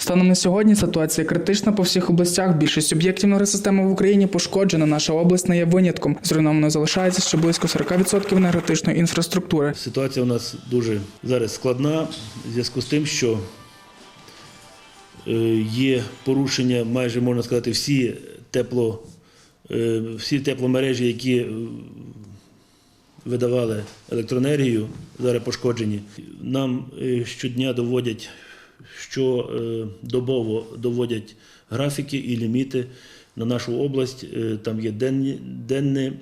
Станом на сьогодні ситуація критична по всіх областях. Більшість об'єктів енергосистеми в Україні пошкоджена. Наша область не є винятком. Зруйновано залишається ще близько 40% енергетичної інфраструктури. Ситуація у нас дуже зараз складна в зв'язку з тим, що е, є порушення, майже можна сказати, всі тепло, е, всі тепломережі, які е, видавали електроенергію, зараз пошкоджені. Нам щодня доводять, що е, добово доводять графіки і ліміти на нашу область. Е, Там є денні, денний,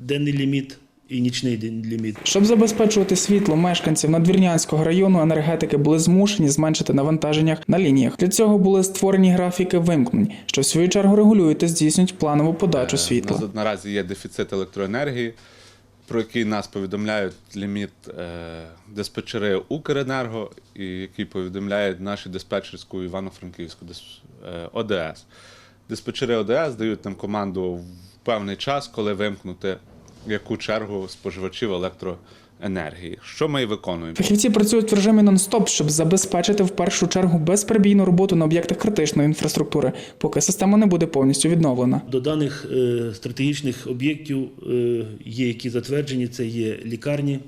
денний ліміт і нічний ден- ліміт. Щоб забезпечувати світло мешканців Надвірнянського району, енергетики були змушені зменшити навантаження на лініях. Для цього були створені графіки вимкнень, що в свою чергу регулюють та здійснюють планову подачу У світла. наразі є дефіцит електроенергії, про який нас повідомляють ліміт е, диспетчери Укренерго, і який повідомляють наші диспетчерську Івано-Франківську дис- е, ОДС. Диспетчери ОДС дають нам команду в певний час, коли вимкнути яку чергу споживачів електроенергії. Що ми і виконуємо. Фахівці працюють в режимі нон-стоп, щоб забезпечити в першу чергу безперебійну роботу на об'єктах критичної інфраструктури, поки система не буде повністю відновлена. До даних е, стратегічних об'єктів е, є які затверджені, це є лікарні,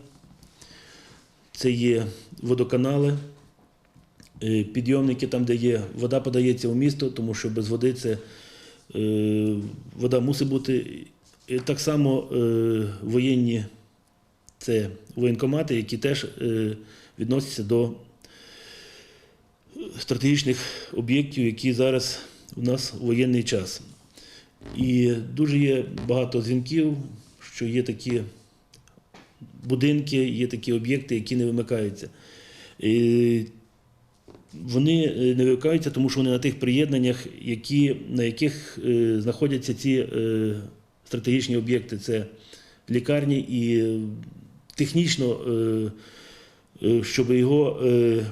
це є водоканали, е, підйомники там, де є вода подається у місто, тому що без води це вода мусить бути. І так само воєнні це воєнкомати, які теж е, відносяться до стратегічних об'єктів, які зараз у нас у воєнний час. І дуже є багато дзвінків, що є такі будинки, є такі об'єкти, які не вимикаються. І вони е, не вимикаються, тому що вони на тих приєднаннях, які, на яких е, знаходяться ці стратегічні об'єкти. Це лікарні і технічно, е, е, щоб його. е,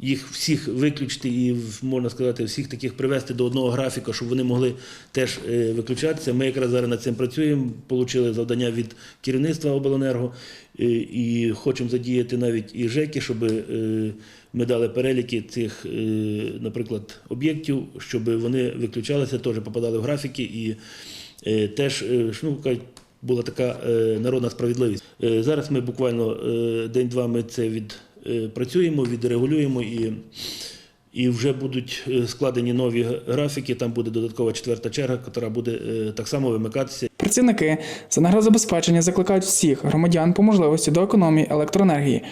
їх всіх виключити і можна сказати, всіх таких привести до одного графіка, щоб вони могли теж виключатися. Ми якраз зараз над цим працюємо, отримали завдання від керівництва обленерго і хочемо задіяти навіть і ЖЕКи, щоб ми дали переліки цих, наприклад, об'єктів, щоб вони виключалися, теж попадали в графіки і теж ну, кажуть, була така е, народна справедливість. Е, Зараз ми буквально е, день-два ми це відпрацюємо, відрегулюємо і, і вже будуть складені нові графіки. Там буде додаткова четверта черга, яка буде так само вимикатися. Працівники з енергозабезпечення закликають всіх громадян по можливості до економії електроенергії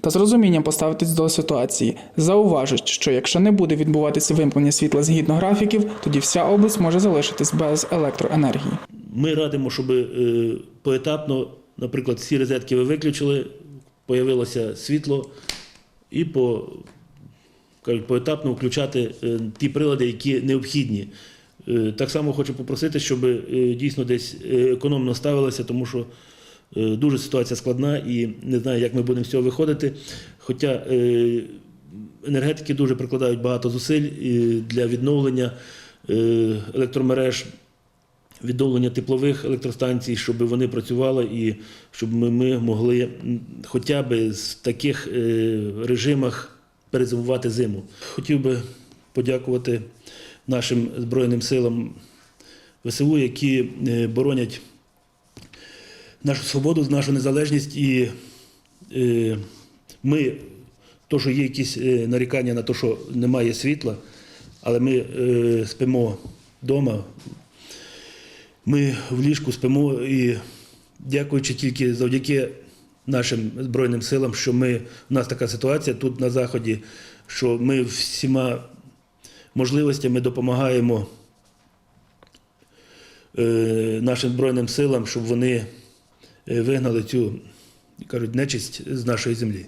та з розумінням поставитись до ситуації. Зауважують, що якщо не буде відбуватися вимкнення світла згідно графіків, тоді вся область може залишитись без електроенергії. Ми радимо, щоб е, поетапно, наприклад, всі розетки ви виключили, появилося світло, і по, кажуть, поетапно включати е, ті прилади, які необхідні. Е, Так само хочу попросити, щоб дійсно десь економно ставилося, тому що дуже ситуація складна і не знаю, як ми будемо з цього виходити. Хоча енергетики дуже прикладають багато зусиль для відновлення електромереж відновлення теплових електростанцій, щоб вони працювали і щоб ми, могли хоча б в таких е, режимах перезимувати зиму. Хотів би подякувати нашим Збройним силам ВСУ, які е, боронять нашу свободу, нашу незалежність. І е, ми, то, що є якісь нарікання на те, що немає світла, але ми спимо вдома, ми в ліжку спимо і дякуючи тільки завдяки нашим Збройним силам, що ми, у нас така ситуація тут на Заході, що ми всіма можливостями допомагаємо е, нашим Збройним силам, щоб вони е, вигнали цю, кажуть, нечисть з нашої землі.